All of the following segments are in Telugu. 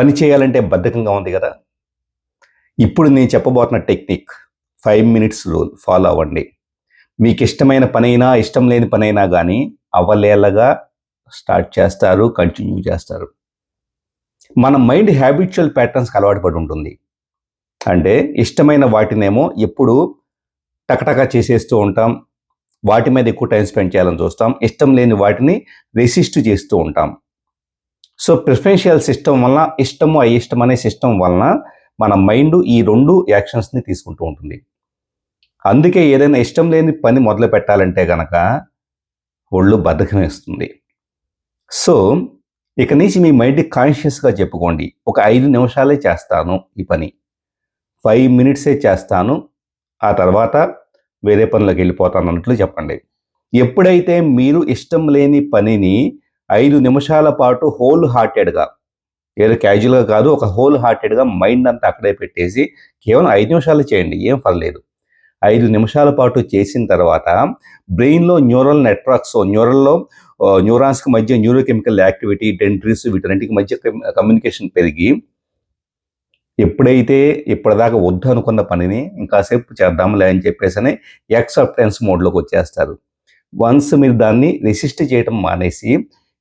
పని చేయాలంటే బద్ధకంగా ఉంది కదా. ఇప్పుడు నేను చెప్పబోతున్న technique five minutes rule follow అవ్వండి. మీకు ఇష్టమైన పనైనా ఇష్టం లేని పనైనా కానీ అవలేలగా స్టార్ట్ చేస్తారు కంటిన్యూ చేస్తారు. మన మైండ్ హ్యాబిచువల్ ప్యాటర్న్స్కి అలవాటు పడి ఉంటుంది. అంటే ఇష్టమైన వాటినేమో ఎప్పుడు టకటకా చేసేస్తూ ఉంటాం. వాటి మీద ఎక్కువ టైం స్పెండ్ చేయాలని చూస్తాం. ఇష్టం లేని వాటిని రెసిస్ట్ చేస్తూ ఉంటాం. సో ప్రిఫరెన్షియల్ సిస్టమ్ వలన ఇష్టము అయిష్టం అనే సిస్టమ్ వలన మన మైండ్ ఈ రెండు యాక్షన్స్ని తీసుకుంటూ ఉంటుంది. అందుకే ఏదైనా ఇష్టం లేని పని మొదలు పెట్టాలంటే గనక ఒళ్ళు బద్ధకం వేస్తుంది. సో ఇక నుంచి మీ మైండ్ కాన్షియస్గా చెప్పుకోండి. ఒక ఐదు నిమిషాలే చేస్తాను ఈ పని. ఫైవ్ మినిట్సే చేస్తాను. ఆ తర్వాత వేరే పనులకు వెళ్ళిపోతాను అన్నట్లు చెప్పండి. ఎప్పుడైతే మీరు ఇష్టం లేని పనిని ఐదు నిమిషాల పాటు హోల్ హార్టెడ్గా ఏదో క్యాజువల్గా కాదు ఒక హోల్ హార్టెడ్గా మైండ్ అంతా అక్కడే పెట్టేసి కేవలం ఐదు నిమిషాలు చేయండి ఏం పర్లేదు. ఐదు నిమిషాల పాటు చేసిన తర్వాత బ్రెయిన్లో న్యూరల్ నెట్వర్క్స్ న్యూరల్లో న్యూరాన్స్కి మధ్య న్యూరోకెమికల్ యాక్టివిటీ డెంట్రీస్ వీటన్నింటికి మధ్య కమ్యూనికేషన్ పెరిగి ఎప్పుడైతే ఇప్పటిదాకా వద్దు అనుకున్న పనిని ఇంకాసేపు చేద్దాంలే అని చెప్పేసి అని యాక్సెప్టెన్స్ మోడ్లోకి వచ్చేస్తారు. వన్స్ మీరు దాన్ని రెసిస్ట్ చేయటం మానేసి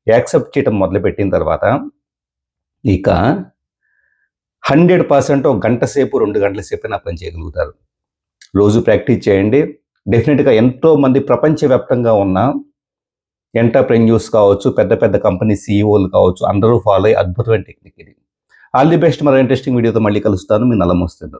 యాక్సెప్ట్ చేయటం మొదలుపెట్టిన తర్వాత ఇక హండ్రెడ్ పర్సెంట్ ఒక గంట సేపు రెండు గంటల సేపు నా పని చేయగలుగుతారు. రోజు ప్రాక్టీస్ చేయండి. డెఫినెట్గా ఎంతో మంది ప్రపంచవ్యాప్తంగా ఉన్న ఎంటర్ప్రెన్యూస్ కావచ్చు పెద్ద పెద్ద కంపెనీ సీఈఓలు కావచ్చు అందరూ ఫాలో అయ్యే అద్భుతమైన టెక్నిక్ ఇది. All the best. మరో ఇంట్రెస్టింగ్ వీడియోతో మళ్ళీ కలుస్తాను. మీ నలం వస్తుంది